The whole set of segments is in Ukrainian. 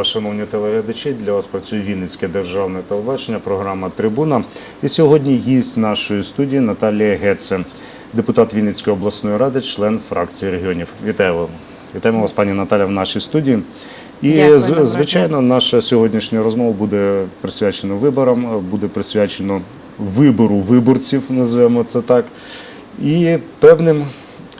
Вас, шановні телеглядачі. Для вас працює Вінницьке державне телебачення, програма Трибуна. І сьогодні гість нашої студії Наталія Геце, депутат Вінницької обласної ради, член фракції регіонів. Вітаю. Вітаємо вас, пані Наталя, в нашій студії. І Дякую, звичайно, наша сьогоднішня розмова буде присвячена виборам, буде присвячено вибору виборців, називаємо це так, і певним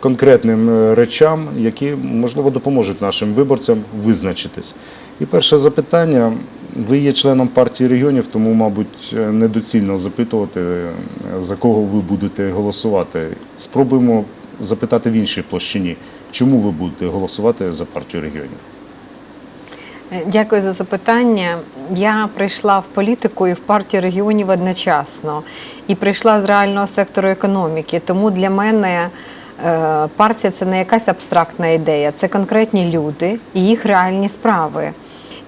конкретним е, речам, які можливо допоможуть нашим виборцям визначитись. І перше запитання. Ви є членом партії регіонів, тому, мабуть, е, недоцільно запитувати, е, за кого ви будете голосувати. Спробуємо запитати в іншій площині, чому ви будете голосувати за партію регіонів. Дякую за запитання. Я прийшла в політику і в партію регіонів одночасно і прийшла з реального сектору економіки. Тому для мене партія це не якась абстрактна ідея, це конкретні люди і їх реальні справи.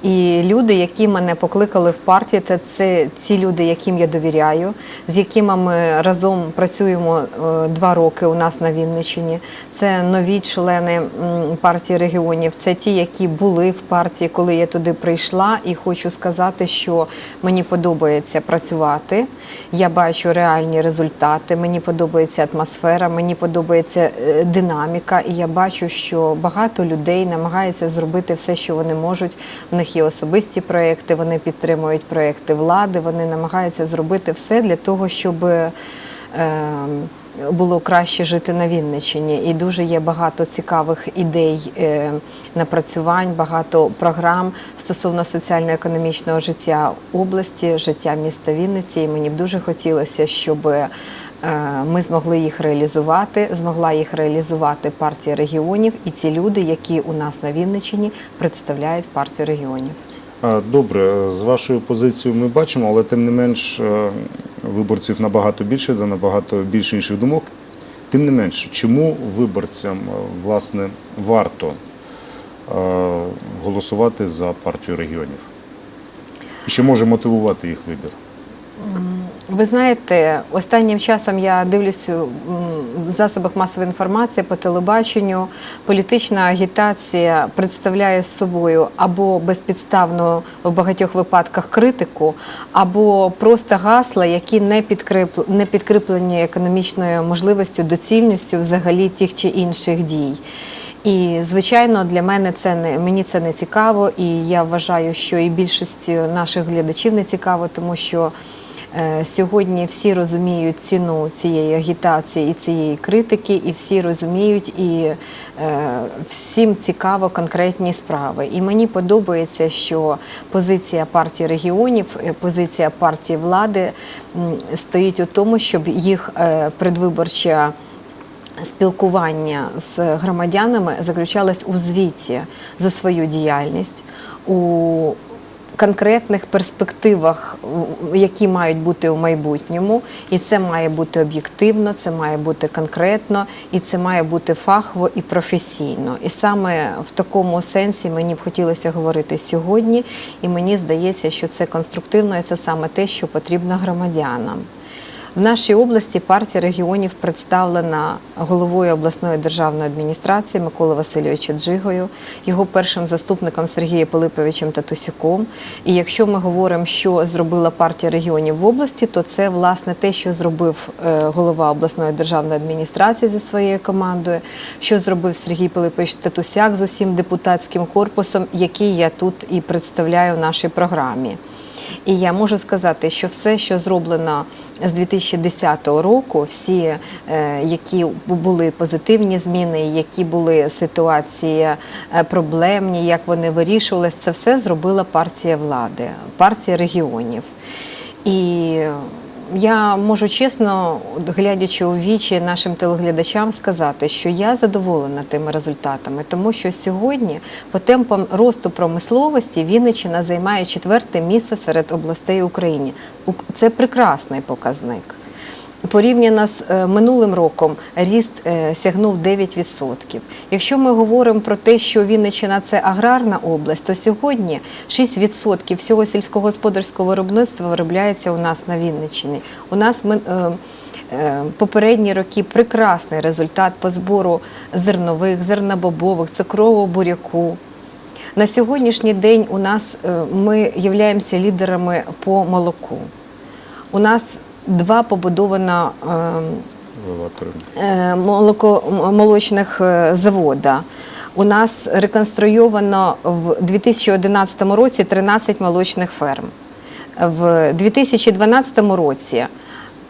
І люди, які мене покликали в партію, це, це ті люди, яким я довіряю, з якими ми разом працюємо е, два роки у нас на Вінниччині. Це нові члени партії регіонів, це ті, які були в партії, коли я туди прийшла. І хочу сказати, що мені подобається працювати. Я бачу реальні результати. Мені подобається атмосфера, мені подобається е, динаміка, і я бачу, що багато людей намагаються зробити все, що вони можуть. В них є особисті проекти, вони підтримують проекти влади, вони намагаються зробити все для того, щоб. е, було краще жити на Вінниччині, і дуже є багато цікавих ідей е, напрацювань, багато програм стосовно соціально-економічного життя області, життя міста Вінниці. І мені б дуже хотілося, щоб ми змогли їх реалізувати, змогла їх реалізувати партія регіонів і ці люди, які у нас на Вінниччині представляють партію регіонів. Добре, з вашою позицією ми бачимо, але тим не менш е, виборців набагато більше, да набагато більше інших думок. Тим не менш, чому виборцям е, власне варто е, голосувати за партію регіонів? І що може мотивувати їх вибір? Ви знаєте, останнім часом я дивлюся в засобах масової інформації по телебаченню. Політична агітація представляє собою або безпідставну в багатьох випадках критику, або просто гасла, які не не підкріплені економічною можливістю, доцільністю взагалі тих чи інших дій. І звичайно, для мене це не мені це не цікаво, і я вважаю, що і більшості наших глядачів не цікаво, тому що сьогодні всі розуміють ціну цієї агітації і цієї критики, і всі розуміють, і е, всім цікаво конкретні справи. І мені подобається, що позиція партії регіонів, е, позиція партії влади стоїть у тому, щоб їх е, предвиборча спілкування з громадянами заключалось у звіті за свою діяльність, у конкретних перспективах, які мають бути у майбутньому, і це має бути об'єктивно, це має бути конкретно, і це має бути фахово і професійно. І саме в такому сенсі мені б хотілося говорити сьогодні, і мені здається, що це конструктивно, і це саме те, що потрібно громадянам. В нашій області партія регіонів представлена головою обласної державної адміністрації Миколою Васильовичем Джигою, його першим заступником Сергієм Пилиповичем Татусяком. І якщо ми говоримо, що зробила партія регіонів в області, то це власне те, що зробив е, голова обласної державної адміністрації зі своєю командою, що зробив Сергій Пилипович Татусяк з усім депутатським корпусом, який я тут і представляю в нашій програмі. І я можу сказати, що все, що зроблено з 2010 року, всі, е, які були позитивні зміни, які були ситуації е, проблемні, як вони вирішувалися, це все зробила партія влади, партія регіонів. І я можу чесно, глядячи у вічі нашим телеглядачам, сказати, що я задоволена тими результатами, тому що сьогодні по темпам росту промисловості Вінниччина займає четверте місце серед областей України. Це прекрасний показник. Порівняно з е, минулим роком ріст е, сягнув 9%. Якщо ми говоримо про те, що Вінниччина це аграрна область, то сьогодні 6% всього сільськогосподарського виробництва виробляється у нас на Вінниччині. У нас е, Попередні роки прекрасний результат по збору зернових, зернобобових, цукрового буряку. На сьогоднішній день у нас ми являємося лідерами по молоку. У нас два побудовано е, молоко, молочних е, завода. У нас реконструйовано в 2011 році 13 молочних ферм. В 2012 році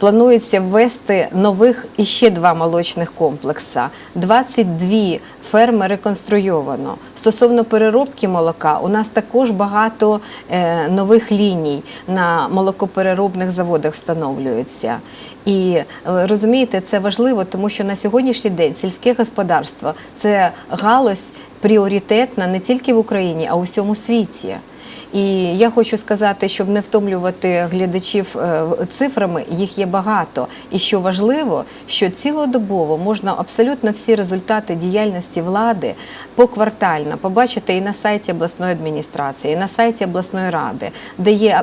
планується ввести нових іще два молочних комплекси. 22 ферми реконструйовано. Стосовно переробки молока, у нас також багато е, нових ліній на молокопереробних заводах встановлюється. І е, розумієте, це важливо, тому що на сьогоднішній день сільське господарство це галузь пріоритетна не тільки в Україні, а у всьому світі. І я хочу сказати, щоб не втомлювати глядачів е, цифрами, їх є багато. І що важливо, що цілодобово можна абсолютно всі результати діяльності влади поквартально побачити і на сайті обласної адміністрації, і на сайті обласної ради, де є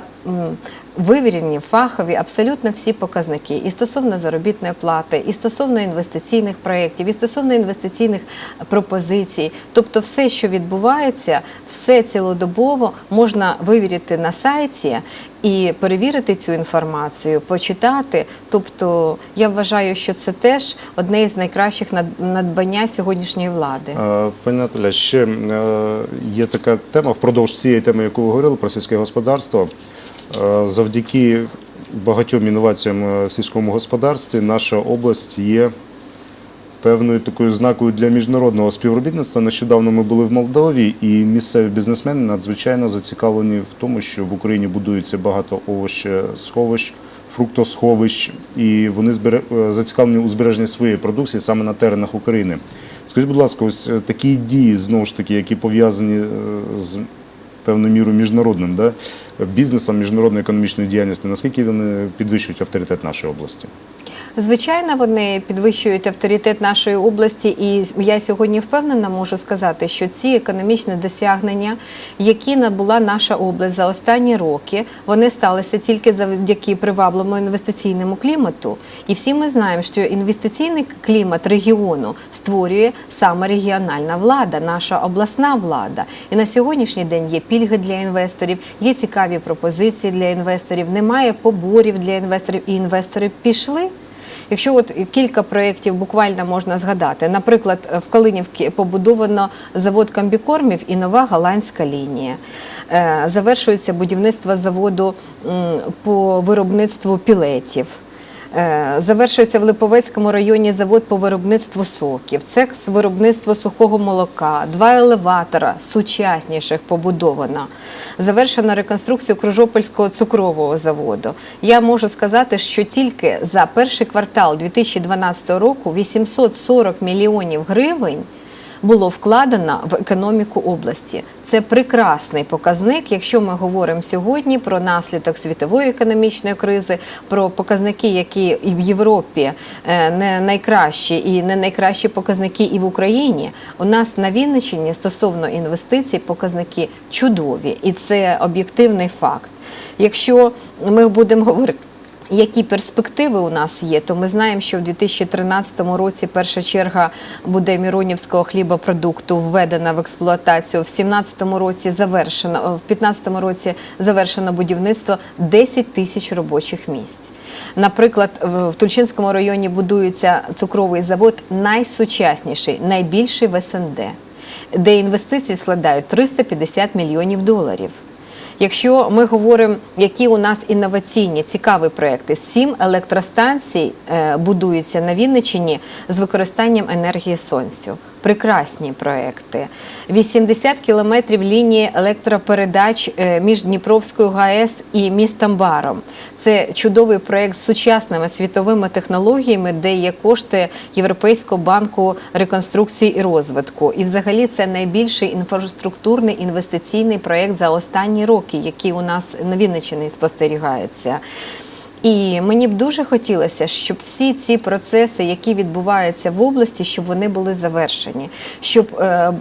вивірені, фахові, абсолютно всі показники і стосовно заробітної плати, і стосовно інвестиційних проєктів, і стосовно інвестиційних пропозицій. Тобто, все, що відбувається, все цілодобово можна вивірити на сайті. І перевірити цю інформацію, почитати. Тобто, я вважаю, що це теж одне із найкращих надбання сьогоднішньої влади. Пані Наталя, ще е, є така тема впродовж цієї теми, яку ви говорили про сільське господарство. Е, Завдяки багатьом інноваціям е, в сільському господарстві наша область є певною такою знакою для міжнародного співробітництва. Нещодавно ми були в Молдові, і місцеві бізнесмени надзвичайно зацікавлені в тому, що в Україні будується багато овощесховищ, фруктосховищ, і вони е, зацікавлені у збереженні своєї продукції саме на теренах України. Скажіть, будь ласка, ось такі дії знову ж таки, які пов'язані з певною міру міжнародним да, бізнесом, міжнародної економічної діяльності, наскільки вони підвищують авторитет нашої області? Звичайно, вони підвищують авторитет нашої області, і я сьогодні впевнена можу сказати, що ці економічні досягнення, які набула наша область за останні роки, вони сталися тільки завдяки привабливому інвестиційному клімату. І всі ми знаємо, що інвестиційний клімат регіону створює саме регіональна влада, наша обласна влада. І на сьогоднішній день є пільги для інвесторів, є цікаві пропозиції для інвесторів, немає поборів для інвесторів, і інвестори пішли. Якщо от кілька проєктів буквально можна згадати, наприклад, в Калинівці побудовано завод комбікормів і нова голландська лінія. Е, Завершується будівництво заводу по виробництву пілетів. Е, Завершується в Липовецькому районі завод по виробництву соків, цех з виробництва сухого молока, два елеватора сучасніших побудовано. Завершена реконструкція Кружопольського цукрового заводу. Я можу сказати, що тільки за перший квартал 2012 року 840 мільйонів гривень було вкладено в економіку області. Це прекрасний показник, якщо ми говоримо сьогодні про наслідок світової економічної кризи, про показники, які і в Європі е, не найкращі, і не найкращі показники і в Україні. У нас на Вінниччині стосовно інвестицій показники чудові, і це об'єктивний факт. Якщо ми будемо говорити. Які перспективи у нас є, то ми знаємо, що в 2013 році перша черга буде Міронівського хлібопродукту введена в експлуатацію. В 2017 році завершено, в 2015 році завершено будівництво 10 тисяч робочих місць. Наприклад, в Тульчинському районі будується цукровий завод найсучасніший, найбільший в СНД, де інвестиції складають 350 мільйонів доларів. Якщо ми говоримо, які у нас інноваційні цікаві проекти, сім електростанцій е, будуються на Вінниччині з використанням енергії сонцю. Прекрасні проекти. 80 кілометрів лінії електропередач е, між Дніпровською ГАЕС і містом Баром. Це чудовий проект з сучасними світовими технологіями, де є кошти Європейського банку реконструкції і розвитку. І взагалі це найбільший інфраструктурний інвестиційний проект за останні роки, який у нас на Вінниччині спостерігається. І мені б дуже хотілося, щоб всі ці процеси, які відбуваються в області, щоб вони були завершені, щоб е,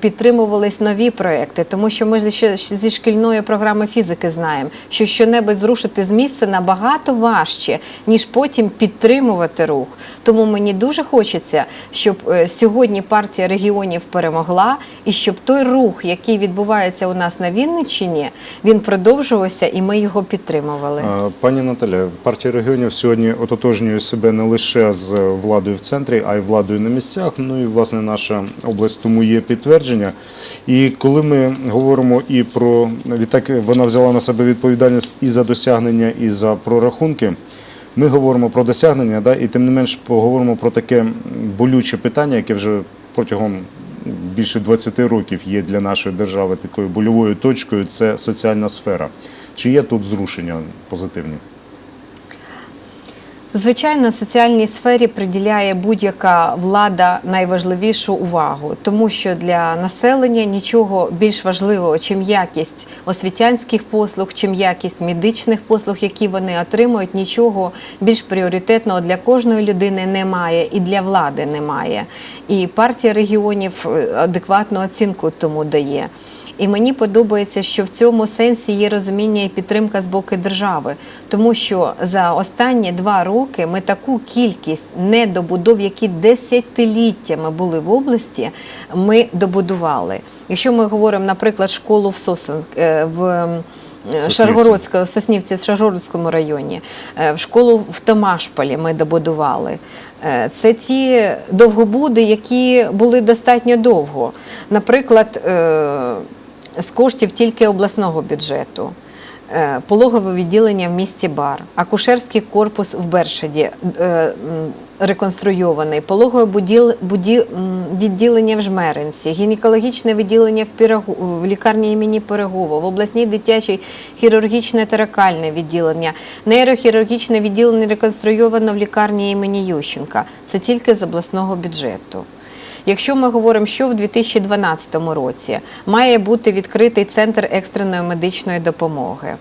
підтримувались нові проекти. Тому що ми ще зі шкільної програми фізики знаємо, що щонебудь зрушити з місця набагато важче, ніж потім підтримувати рух. Тому мені дуже хочеться, щоб е, сьогодні партія регіонів перемогла, і щоб той рух, який відбувається у нас на Вінниччині, він продовжувався, і ми його підтримували. Пані Наталя, партія регіонів сьогодні ототожнює себе не лише з владою в центрі, а й владою на місцях. Ну і власне наша область тому є підтвердження. І коли ми говоримо і про відтак, вона взяла на себе відповідальність і за досягнення, і за прорахунки. Ми говоримо про досягнення, да, і тим не менш поговоримо про таке болюче питання, яке вже протягом більше 20 років є для нашої держави такою больовою точкою. Це соціальна сфера. Чи є тут зрушення позитивні? Звичайно, соціальній сфері приділяє будь-яка влада найважливішу увагу, тому що для населення нічого більш важливого, чим якість освітянських послуг, чим якість медичних послуг, які вони отримують, нічого більш пріоритетного для кожної людини немає і для влади немає. І партія регіонів е, адекватну оцінку тому дає. І мені подобається, що в цьому сенсі є розуміння і підтримка з боку держави, тому що за останні два роки ми таку кількість недобудов, які десятиліттями були в області, ми добудували. Якщо ми говоримо, наприклад, школу в Сосен е, в Соснівці. Шаргородська, в Соснівці, в Шаргородському районі, е, в школу в Томашполі ми добудували. Е, Це ті довгобуди, які були достатньо довго. Наприклад, е, з коштів тільки обласного бюджету. Е, Пологове відділення в місті Бар, акушерський корпус в Бершаді е, реконструйований, пологове відділення в Жмеринці, гінекологічне відділення в, Пірогу, в лікарні імені Пирогова, в обласній дитячій хірургічне таракальне відділення, нейрохірургічне відділення реконструйовано в лікарні імені Ющенка. Це тільки з обласного бюджету. Якщо ми говоримо, що в 2012 році має бути відкритий центр екстреної медичної допомоги.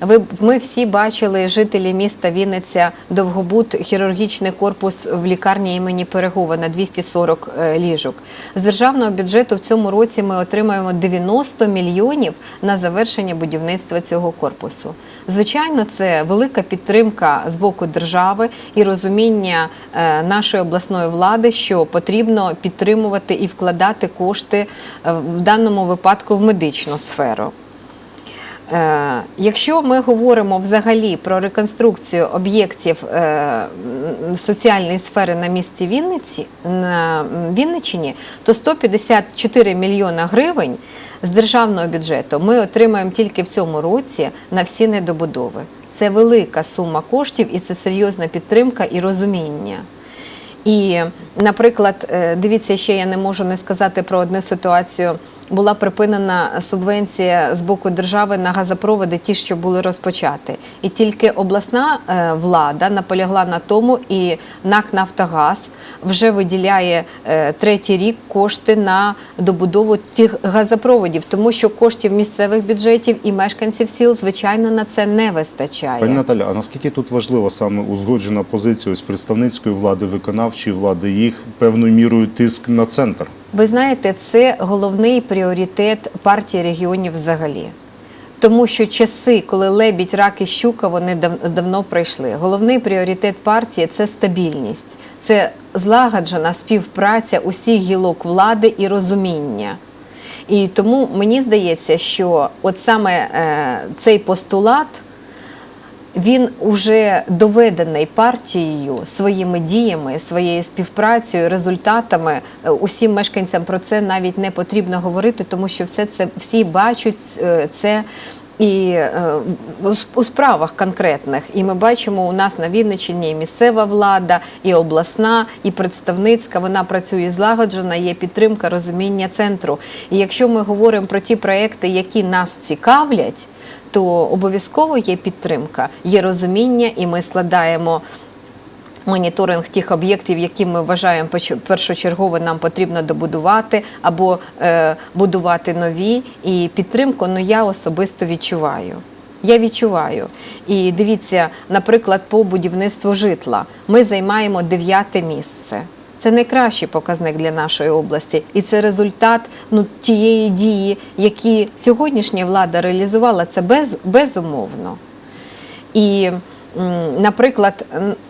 Ви ми всі бачили жителі міста Вінниця Довгобуд, хірургічний корпус в лікарні імені Перегова на 240 е, ліжок. З державного бюджету в цьому році ми отримаємо 90 мільйонів на завершення будівництва цього корпусу. Звичайно, це велика підтримка з боку держави і розуміння е, нашої обласної влади, що потрібно підтримувати і вкладати кошти е, в даному випадку в медичну сферу. Е, Якщо ми говоримо взагалі про реконструкцію об'єктів е, соціальної сфери на місці Вінниці на Вінниччині, то 154 мільйона гривень з державного бюджету ми отримаємо тільки в цьому році на всі недобудови. Це велика сума коштів і це серйозна підтримка і розуміння. І, наприклад, е, дивіться, ще я не можу не сказати про одну ситуацію. Була припинена субвенція з боку держави на газопроводи, ті, що були розпочаті. І тільки обласна е, влада наполягла на тому, і НАК Нафтогаз вже виділяє е, третій рік кошти на добудову тих газопроводів, тому що коштів місцевих бюджетів і мешканців сіл, звичайно, на це не вистачає. Пані Наталя, а наскільки тут важлива саме узгоджена позиція ось представницької влади, виконавчої влади, їх певною мірою тиск на центр? Ви знаєте, це головний пріоритет партії регіонів взагалі. Тому що часи, коли лебідь, рак і щука, вони давно пройшли. Головний пріоритет партії це стабільність, це злагоджена співпраця усіх гілок влади і розуміння. І тому мені здається, що от саме е, цей постулат він уже доведений партією своїми діями, своєю співпрацею, результатами. Е, Усім мешканцям про це навіть не потрібно говорити, тому що все це всі бачать е, це. І е, у справах конкретних, і ми бачимо, у нас на Вінниччині і місцева влада, і обласна, і представницька. Вона працює злагоджена, є підтримка, розуміння центру. І якщо ми говоримо про ті проекти, які нас цікавлять, то обов'язково є підтримка, є розуміння, і ми складаємо. Моніторинг тих об'єктів, які ми вважаємо першочергово нам потрібно добудувати або е, будувати нові, і підтримку ну я особисто відчуваю. Я відчуваю. І дивіться, наприклад, по будівництву житла ми займаємо дев'яте місце. Це найкращий показник для нашої області, і це результат ну, тієї дії, які сьогоднішня влада реалізувала. Це без, безумовно. І, наприклад,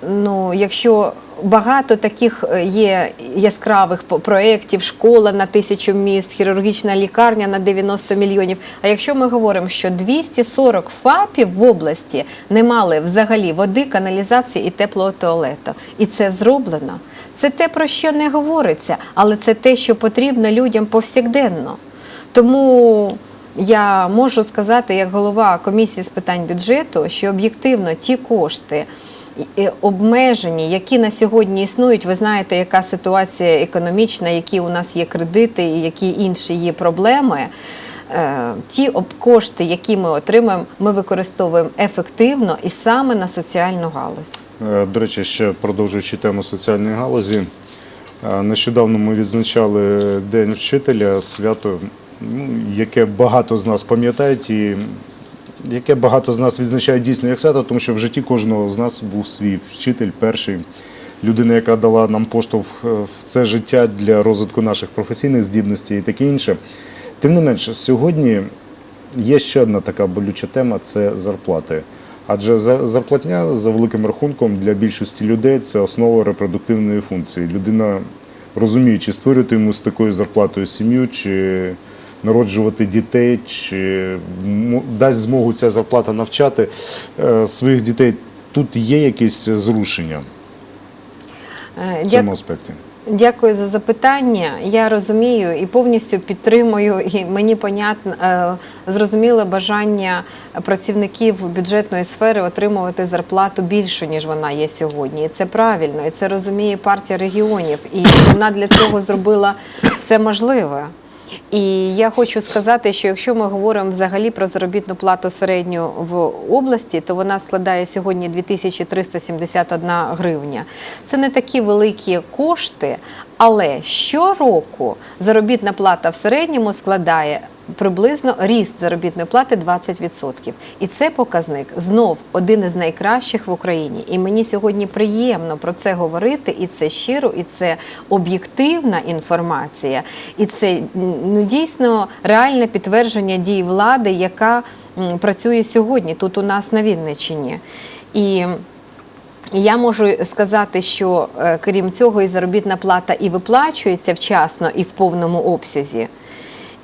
ну, якщо багато таких е, є яскравих проєктів, школа на тисячу міст, хірургічна лікарня на 90 мільйонів. А якщо ми говоримо, що 240 ФАПів в області не мали взагалі води, каналізації і теплого туалету, і це зроблено. Це те, про що не говориться, але це те, що потрібно людям повсякденно. Тому я можу сказати, як голова комісії з питань бюджету, що об'єктивно ті кошти. Обмежені, які на сьогодні існують, ви знаєте, яка ситуація економічна, які у нас є кредити і які інші є проблеми. Е, Ті кошти, які ми отримуємо, ми використовуємо ефективно і саме на соціальну галузь. Е, До речі, ще продовжуючи тему соціальної галузі, е, нещодавно ми відзначали День вчителя, свято, яке багато з нас пам'ятають і яке багато з нас відзначають дійсно як свято, тому що в житті кожного з нас був свій вчитель, перший людина, яка дала нам поштовх е, в це життя для розвитку наших професійних здібностей і таке інше. Тим не менше, сьогодні Є ще одна така болюча тема це зарплати. Адже за- зарплатня за великим рахунком для більшості людей це основа репродуктивної функції. Людина розуміє, чи створювати йому з такою зарплатою сім'ю, чи народжувати дітей, чи дасть змогу ця зарплата навчати е, своїх дітей. Тут є якісь зрушення Е, в цьому аспекті. Дякую за запитання. Я розумію і повністю підтримую, і мені понятно, е, зрозуміле бажання працівників бюджетної сфери отримувати зарплату більшу, ніж вона є сьогодні. І це правильно, і це розуміє партія регіонів. І вона для цього зробила все можливе. І я хочу сказати, що якщо ми говоримо взагалі про заробітну плату середню в області, то вона складає сьогодні 2371 гривня. Це не такі великі кошти, але щороку заробітна плата в середньому складає приблизно ріст заробітної плати 20%. І це показник знов один із найкращих в Україні. І мені сьогодні приємно про це говорити, і це щиро, і це об'єктивна інформація, і це ну, дійсно реальне підтвердження дій влади, яка працює сьогодні тут у нас на Вінниччині. І Я можу сказати, що е, крім цього, і заробітна плата і виплачується вчасно і в повному обсязі.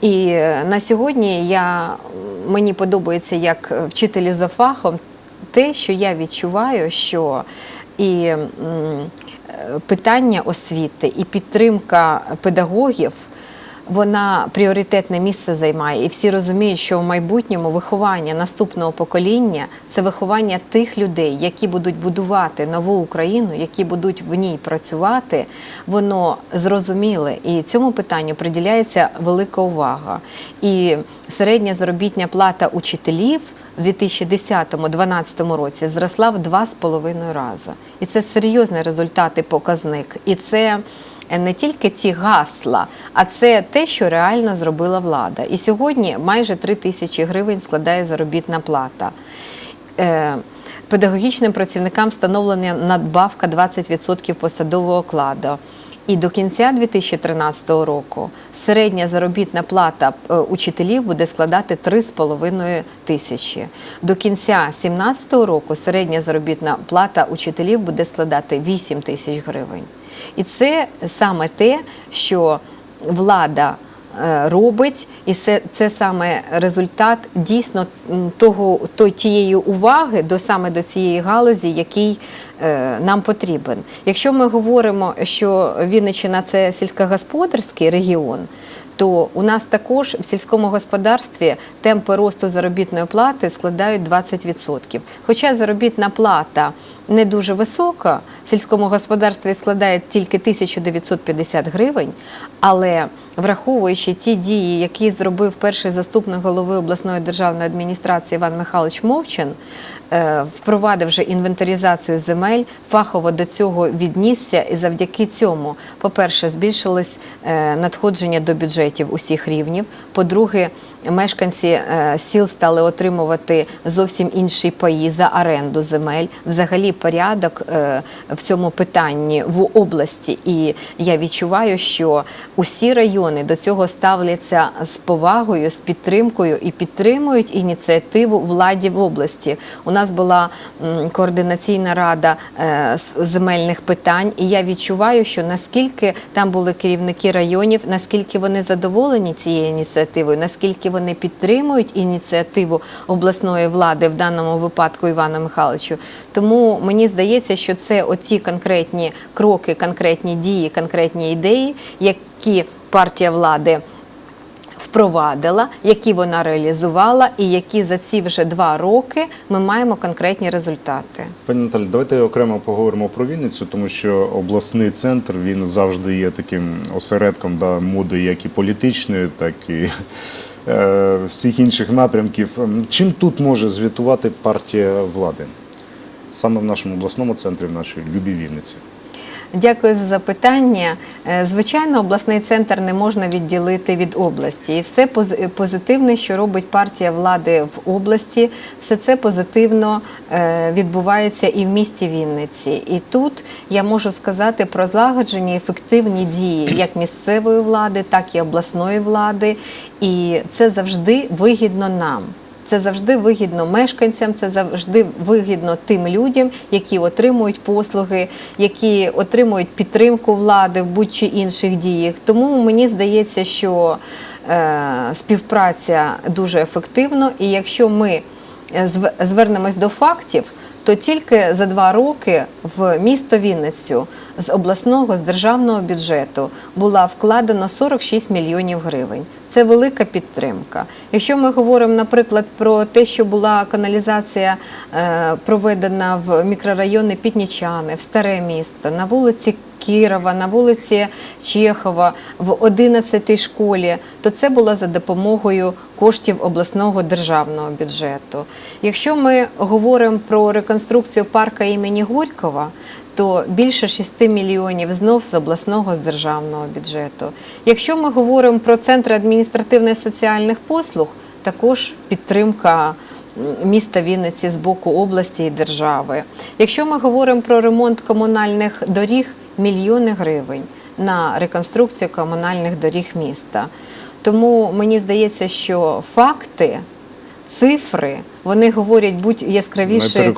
І е, на сьогодні я, мені подобається як вчителю за фахом те, що я відчуваю, що і е, питання освіти, і підтримка педагогів. Вона пріоритетне місце займає, і всі розуміють, що в майбутньому виховання наступного покоління це виховання тих людей, які будуть будувати нову Україну, які будуть в ній працювати. Воно зрозуміле, і цьому питанню приділяється велика увага. І середня заробітня плата учителів в 2010-2012 році зросла в два з половиною рази. І це серйозний результат і показник. І це не тільки ті гасла, а це те, що реально зробила влада. І сьогодні майже 3 тисячі гривень складає заробітна плата. Е, Педагогічним працівникам встановлена надбавка 20% посадового окладу. І до кінця 2013 року середня заробітна плата е, учителів буде складати 3,5 тисячі. До кінця 2017 року середня заробітна плата учителів буде складати 8 тисяч гривень. І це саме те, що влада е, робить, і це, це саме результат дійсно того, то, тієї уваги до саме до цієї галузі, який е, нам потрібен. Якщо ми говоримо, що Вінниччина це сільськогосподарський регіон, то у нас також в сільському господарстві темпи росту заробітної плати складають 20%. Хоча заробітна плата не дуже висока, в сільському господарстві складає тільки 1950 гривень, але враховуючи ті дії, які зробив перший заступник голови обласної державної адміністрації Іван Михайлович Мовчин, впровадив вже інвентаризацію земель, фахово до цього віднісся, і завдяки цьому, по-перше, збільшились е, надходження до бюджетів усіх рівнів. По-друге, мешканці е, сіл стали отримувати зовсім інші паї за оренду земель. Взагалі порядок е, в цьому питанні в області. І я відчуваю, що усі райони до цього ставляться з повагою, з підтримкою і підтримують ініціативу владі в області. У нас була координаційна рада е, земельних питань, і я відчуваю, що наскільки там були керівники районів, наскільки вони задоволені цією ініціативою, наскільки вони підтримують ініціативу обласної влади, в даному випадку Івана Михайловичу. Тому мені здається, що це оті конкретні кроки, конкретні дії, конкретні ідеї, які партія влади впровадила, які вона реалізувала, і які за ці вже два роки ми маємо конкретні результати. Пані Наталі, давайте окремо поговоримо про Вінницю, тому що обласний центр він завжди є таким осередком да, моди, як і політичної, так і всіх інших напрямків. Ем, Чим тут може звітувати партія влади? Саме в нашому обласному центрі, в нашій любій Вінниці. Дякую за запитання. Е, Звичайно, обласний центр не можна відділити від області. І все поз- позитивне, що робить партія влади в області, все це позитивно е, відбувається і в місті Вінниці. І тут я можу сказати про злагоджені ефективні дії як місцевої влади, так і обласної влади. І це завжди вигідно нам. Це завжди вигідно мешканцям, це завжди вигідно тим людям, які отримують послуги, які отримують підтримку влади в будь-чи інших діях. Тому мені здається, що е, співпраця дуже ефективна, і якщо ми е, звернемось до фактів, то тільки за два роки в місто Вінницю з обласного з державного бюджету була вкладено 46 мільйонів гривень. Це велика підтримка. Якщо ми говоримо, наприклад, про те, що була каналізація е, проведена в мікрорайони Пітнічани, в старе місто, на вулиці Кірова, на вулиці Чехова, в 11 школі, то це було за допомогою коштів обласного державного бюджету. Якщо ми говоримо про реконструкцію парка імені Горького, то більше 6 мільйонів знов з обласного з державного бюджету. Якщо ми говоримо про центри адміністративних соціальних послуг, також підтримка міста Вінниці з боку області і держави. Якщо ми говоримо про ремонт комунальних доріг, мільйони гривень на реконструкцію комунальних доріг міста. Тому мені здається, що факти, цифри, вони говорять будь яскравіше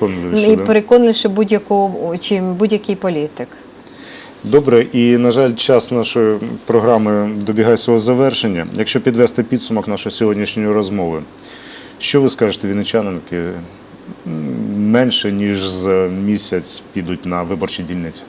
і переконливіше будь-якого чим будь-який політик. Добре, і на жаль, час нашої програми добігає свого завершення. Якщо підвести підсумок нашої сьогоднішньої розмови, що ви скажете вінничанам, які менше ніж з місяць підуть на виборчі дільниці?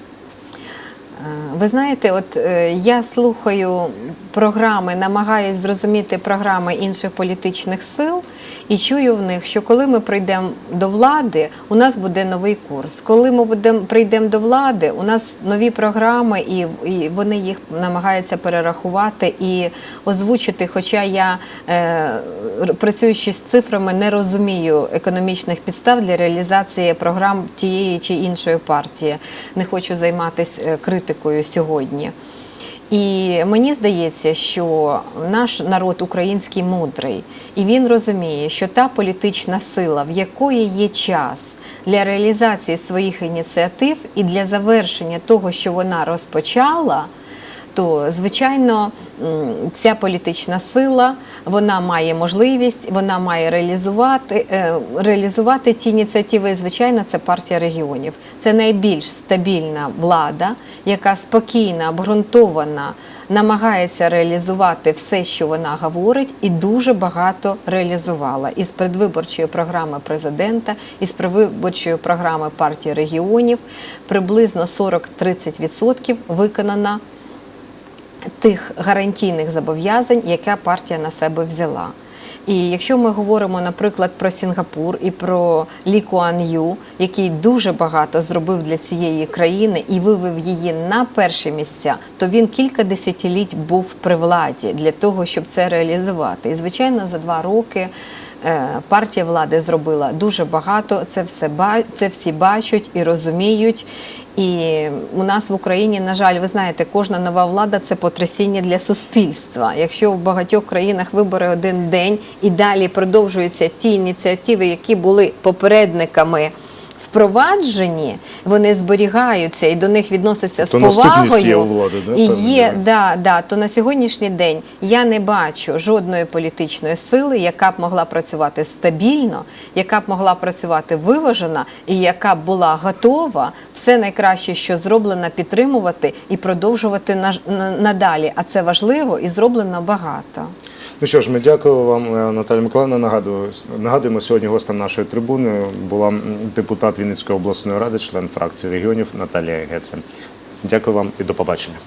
uh, Ви знаєте, от е, я слухаю програми, намагаюсь зрозуміти програми інших політичних сил і чую в них, що коли ми прийдемо до влади, у нас буде новий курс. Коли ми будемо прийдемо до влади, у нас нові програми, і, і вони їх намагаються перерахувати і озвучити. Хоча я е, працюючи з цифрами, не розумію економічних підстав для реалізації програм тієї чи іншої партії. Не хочу займатися е, критикою сьогодні. І мені здається, що наш народ український мудрий, і він розуміє, що та політична сила, в якої є час для реалізації своїх ініціатив і для завершення того, що вона розпочала, то звичайно ця політична сила вона має можливість, вона має реалізувати, е, реалізувати ті ініціативи. Звичайно, це партія регіонів. Це найбільш стабільна влада, яка спокійна, обґрунтована, намагається реалізувати все, що вона говорить, і дуже багато реалізувала із предвиборчої програми президента, із предвиборчої програми партії регіонів. Приблизно 40-30% виконана тих гарантійних зобов'язань, яка партія на себе взяла. І якщо ми говоримо, наприклад, про Сінгапур і про Лі Куан Ю, який дуже багато зробив для цієї країни і вивів її на перші місця, то він кілька десятиліть був при владі для того, щоб це реалізувати. І звичайно, за два роки Партія влади зробила дуже багато. Це все це всі бачать і розуміють. І у нас в Україні, на жаль, ви знаєте, кожна нова влада це потрясіння для суспільства. Якщо в багатьох країнах вибори один день і далі продовжуються ті ініціативи, які були попередниками. Впроваджені, вони зберігаються і до них відносяться з То наступність є у повагою. влади, да, і є, да? да, да, то на сьогоднішній день я не бачу жодної політичної сили, яка б могла працювати стабільно, яка б могла працювати виважена і яка б була готова все найкраще, що зроблено, підтримувати і продовжувати надалі. А це важливо і зроблено багато. Ну що ж, ми дякуємо вам, е, Наталя Миколаївна. Нагадую, нагадуємо, сьогодні гостем нашої трибуни була депутат Вінницької обласної ради, член фракції регіонів Наталія Геце. Дякую вам і до побачення.